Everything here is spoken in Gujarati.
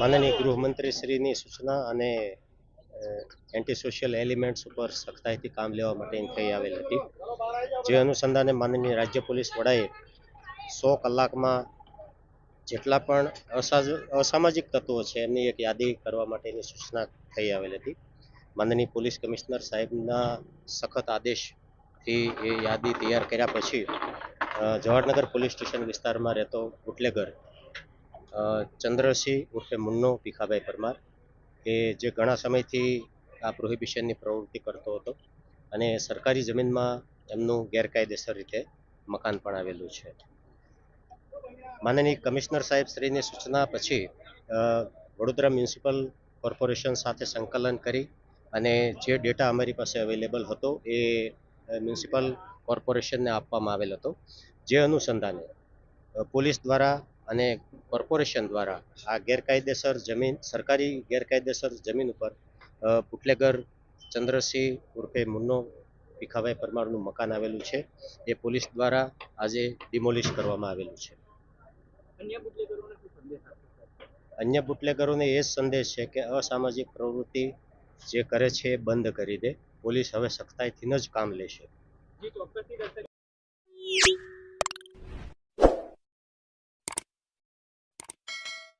માનનીય ગૃહમંત્રી શ્રીની સૂચના અને એન્ટી સોશિયલ એલિમેન્ટ્સ ઉપર સખ્તાઈથી કામ લેવા માટે થઈ આવેલ હતી. જે અનુસંધાને માનનીય રાજ્ય પોલીસ વડાએ સો કલાકમાં જેટલા પણ અસા- અસામાજિક તત્વો છે એમની એક યાદી કરવા માટેની સૂચના થઈ આવેલ હતી. માનનીય પોલીસ કમિશનર સાહેબના સખત આદેશથી એ યાદી તૈયાર કર્યા પછી જવાહરનગર પોલીસ સ્ટેશન વિસ્તારમાં રહેતો બુટલેગર ચંદ્રસિંહ ઉર્ફે મુન્નો ભીખાભાઈ પરમાર, કે જે ઘણા સમયથી આ પ્રોહિબિશનની પ્રવૃત્તિ કરતો હતો અને સરકારી જમીનમાં એમનું ગેરકાયદેસર રીતે મકાન પણ આવેલું છે. માનનીય કમિશનર સાહેબ શ્રીની સૂચના પછી વડોદરા મ્યુનિસિપલ કોર્પોરેશન સાથે સંકલન કરી અને જે ડેટા અમારી પાસે અવેલેબલ હતો એ મ્યુનિસિપલ કોર્પોરેશનને આપવામાં આવેલ હતો. જે અનુસંધાને પોલીસ દ્વારા અને કોર્પોરેશન દ્વારા આ ગેરકાયદેસર જમીન સરકારી ગેરકાયદેસર જમીન ઉપર પુટલેગર બુટલેગર ચંદ્રસિંહ ઉર્ફે મુન્નો ભીખાભાઈ પરમારનું મકાન આવેલું છે. એ પોલીસ દ્વારા આજે ડિમોલિશ કરવામાં આવેલું છે. અન્ય બુટલેગરોને એ જ સંદેશ છે કે અસામાજિક પ્રવૃત્તિ જે કરે છે એ બંધ કરી દે. પોલીસ હવે સખ્તાઈથી જ કામ લેશે.